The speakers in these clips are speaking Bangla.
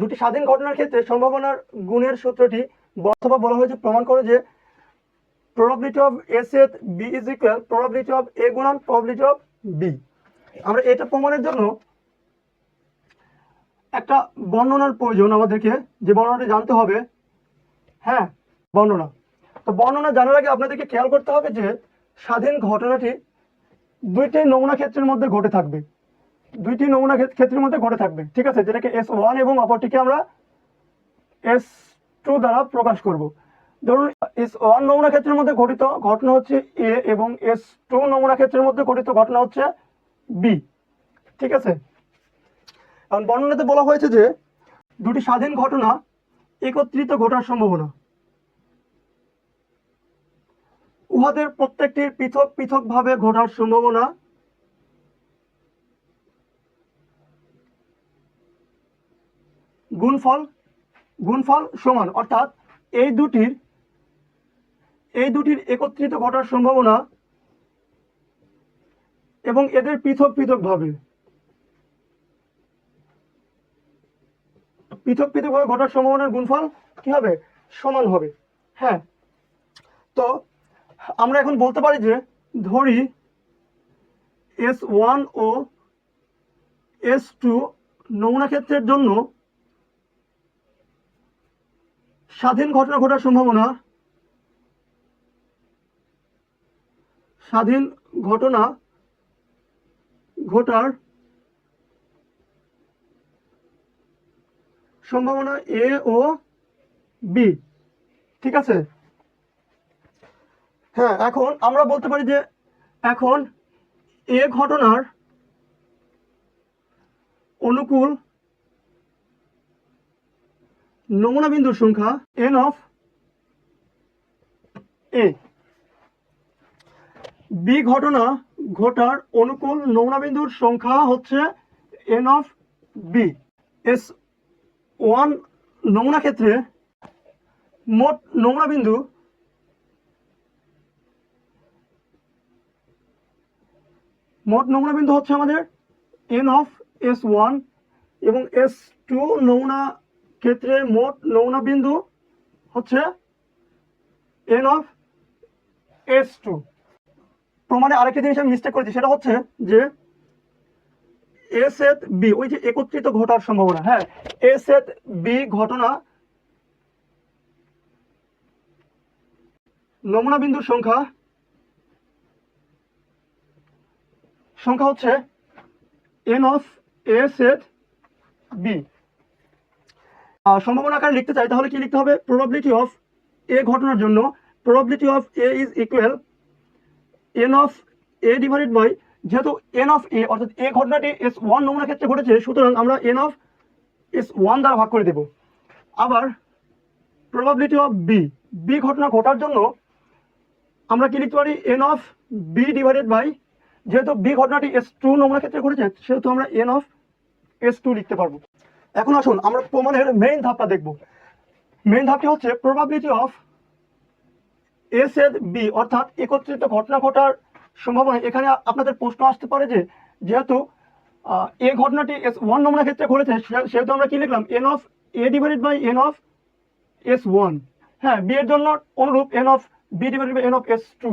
দুটি স্বাধীন ঘটনার ক্ষেত্রে সম্ভাবনার গুণের সূত্রটি অথবা বলা হয়েছে প্রমাণ করে যে probability of A set B is equal probability of A গুণন probability of B আমরা এটা প্রমাণের জন্য একটা বর্ণনার প্রয়োজন আমাদেরকে, যে বর্ণনাটি জানতে হবে। হ্যাঁ বর্ণনা। তো বর্ণনা জানার আগে আপনাদেরকে খেয়াল করতে হবে যে স্বাধীন ঘটনাটি দুইটি নমুনা ক্ষেত্রের মধ্যে ঘটে থাকবে। দুইটি নমুনা ক্ষেত- ক্ষেত্রের মধ্যে ঘটে থাকবে। ঠিক আছে? যেটাকে এস ওয়ান এবং অপরটিকে আমরা এস টু দ্বারা প্রকাশ করব। ধরুন এস ওয়ান নমুনা ক্ষেত্রের মধ্যে ঘটিত ঘটনা হচ্ছে এ এবং এস টু নমুনা ক্ষেত্রের মধ্যে ঘটিত ঘটনা হচ্ছে বি ঠিক আছে? এখন বর্ণনাতে বলা হয়েছে যে দুটি স্বাধীন ঘটনা একত্রিত ঘটার সম্ভাবনা। উহাদের প্রত্যেকটির পৃথক পৃথকভাবে ঘটার সম্ভাবনা গুণফল গুণফল সমান, অর্থাৎ এই দুটির এই দুটির একত্রিত ঘটার সম্ভাবনা এবং এদের পৃথক পৃথকভাবে পৃথক পৃথকভাবে ঘটার সম্ভাবনার গুণফল কি হবে? সমান হবে। হ্যাঁ। তো আমরা এখন বলতে পারি যে ধরি এস ওয়ান ও এস টু নমুনা ক্ষেত্রের জন্য স্বাধীন ঘটনা ঘটার সম্ভাবনা। স্বাধীন ঘটনা ঘটার সম্ভাবনা এ ও বি। ঠিক আছে? হ্যাঁ এখন আমরা বলতে পারি যে এখন এ ঘটনার অনুকূল নমুনা বিন্দুর সংখ্যা এন অফ এ বি ঘটনা ঘটার অনুকূল নমুনা বিন্দুর সংখ্যা হচ্ছে N of B S one নমুনা ক্ষেত্রে মোট নমুনা বিন্দু মোট নমুনা বিন্দু হচ্ছে আমাদের এন অফ এস ওয়ান এবং এস টু নমুনা ক্ষেত্রে মোট নমুনা বিন্দু হচ্ছে এন অফ এস টু প্রমাণে আরেকটা জিনিস আমি মিস্টেক করেছি, সেটা হচ্ছে যে এ সেট বি ওই যে একত্রিত ঘটার সম্ভাবনা হ্যাঁ এ সেট বি ঘটনা নমুনা বিন্দুর সংখ্যা সংখ্যা হচ্ছে N of S set B সম্ভাবনা আকারে লিখতে চাই, তাহলে কি লিখতে হবে? প্রবাবিলিটি অফ এ ঘটনার জন্য probability of A is equal N of A divided by যেহেতু এন অফ এ অর্থাৎ এ ঘটনাটি এস ওয়ান নমুনা ক্ষেত্রে ঘটেছে, সুতরাং আমরা এন অফ এস ওয়ান দ্বারা ভাগ করে দেব। আবার প্রবাবিলিটি অফ বি বি ঘটনা ঘটার জন্য আমরা কি লিখতে পারি? N of B divided by যেহেতু বি ঘটনাটি এস টু নমুনা ক্ষেত্রে ঘটেছে, সেহেতু আমরা এন অফ এস টু লিখতে পারব। এখন আসুন, আমরা প্রমাণের মেইন ধাপটা দেখব। মেইন ধাপটি হচ্ছে প্রবাবিলিটি অফ এস এর বি অর্থাৎ একত্রিত ঘটনা ঘটার সম্ভাবনা। এখানে আপনাদের প্রশ্ন আসতে পারে যে, যেহেতু এ ঘটনাটি এস ওয়ান নমুনা ক্ষেত্রে ঘটেছে সেহেতু আমরা কি লিখলাম? N of A divided by N of S one হ্যাঁ বি এর জন্য অনুরূপ N of B divided by N of S two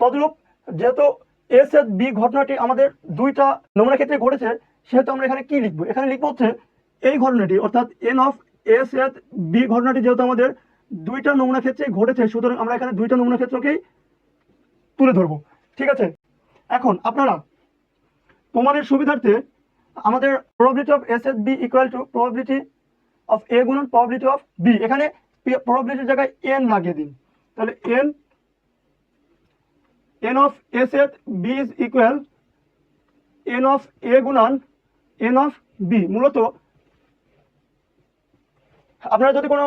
তদরূপ, যেহেতু এস এর বি ঘটনাটি আমাদের দুইটা নমুনা ক্ষেত্রে ঘটেছে সেহেতু আমরা এখানে কি লিখব? এখানে লিখব হচ্ছে এই ঘটনাটি, অর্থাৎ এন অফ এস এর বি ঘটনাটি যেহেতু আমাদের দুইটা নমুনা ক্ষেত্রে ঘটেছে, সুতরাং আমরা এখানে দুইটা নমুনা ক্ষেত্রকেই তুলে ধরবো। ঠিক আছে? এখন আপনারা প্রমাণের সুবিধার্থে আমাদের probability of S S B equal to probability of A গুণন প্রবাবিলিটি অফ বি এখানে প্রবাবিলিটির জায়গায় এন লাগিয়ে দিন। তাহলে N N of S S B is equal N of A গুণন এন অফ বি মূলত আপনারা যদি কোনো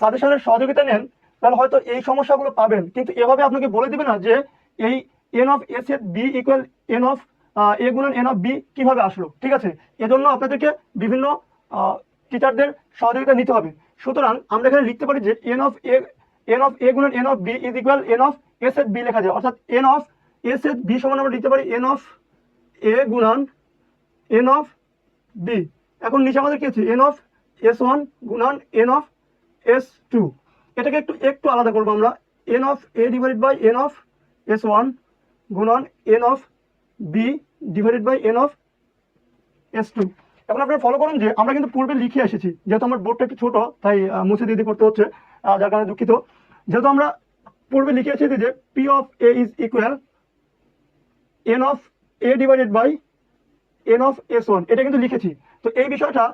সাজেশনের সহযোগিতা নেন, তাহলে হয়তো এই সমস্যাগুলো পাবেন। কিন্তু এভাবে আপনাকে বলে দিবে না যে এই এন অফ এস এর B equal N of A গুণন এন অফ বি কীভাবে আসলো, ঠিক আছে? এজন্য আপনাদেরকে বিভিন্ন টিচারদের সহযোগিতা নিতে হবে। সুতরাং আমরা এখানে লিখতে পারি যে N of A N of A গুণন N of B is equal N of S এর বি লেখা যায়। অর্থাৎ এন অফ এস এর বি সমান আমরা লিখতে পারি এন অফ এ গুণন এন অফ বি এখন নিচে আমাদের কি আছে? এন অফ এস ওয়ান গুণন এন অফ এস টু এটাকে একটু একটু আলাদা করব আমরা। N of A divided by N of S one গুণন N of B divided by N of S two এখন আপনারা ফলো করুন যে আমরা কিন্তু পূর্বে লিখে এসেছি, যেহেতু আমার বোর্ডটা একটু ছোটো, তাই মুছে দিয়ে করতে হচ্ছে যার কারণে দুঃখিত। যেহেতু আমরা পূর্বে লিখে এসেছি যে P of A is equal N of A divided by N of S one এটা কিন্তু লিখেছি। তো এই বিষয়টা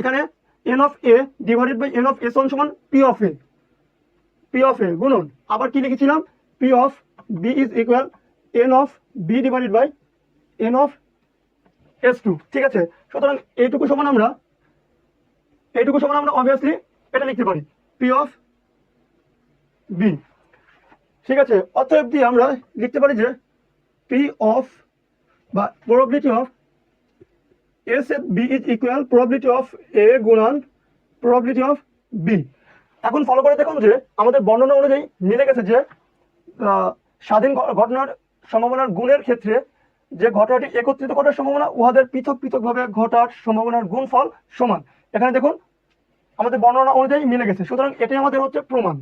এখানে N of A divided by N of S one সমান P of A P of A গুণন আবার কি লিখেছিলাম? P of B is equal N of B divided by N of S two ঠিক আছে? সুতরাং এইটুকু সমান আমরা, এইটুকু সমান আমরা অবভিয়াসলি এটা লিখতে পারি। পি অফ বি ঠিক আছে? অতএব দিয়ে আমরা লিখতে পারি যে পি অফ বা probability of S F B is equal probability of A গুণন প্রবাবিলিটি অফ বি এখন ফলো করে দেখুন যে আমাদের বর্ণনা অনুযায়ী মিলে গেছে যে স্বাধীন ঘটনার সম্ভাবনার গুণের ক্ষেত্রে যে ঘটনাটি একত্রিত করার সম্ভাবনা, উহাদের পৃথক পৃথকভাবে ঘটার সম্ভাবনার গুণফল সমান। এখানে দেখুন, আমাদের বর্ণনা অনুযায়ী মিলে গেছে। সুতরাং এটাই আমাদের হচ্ছে প্রমাণ।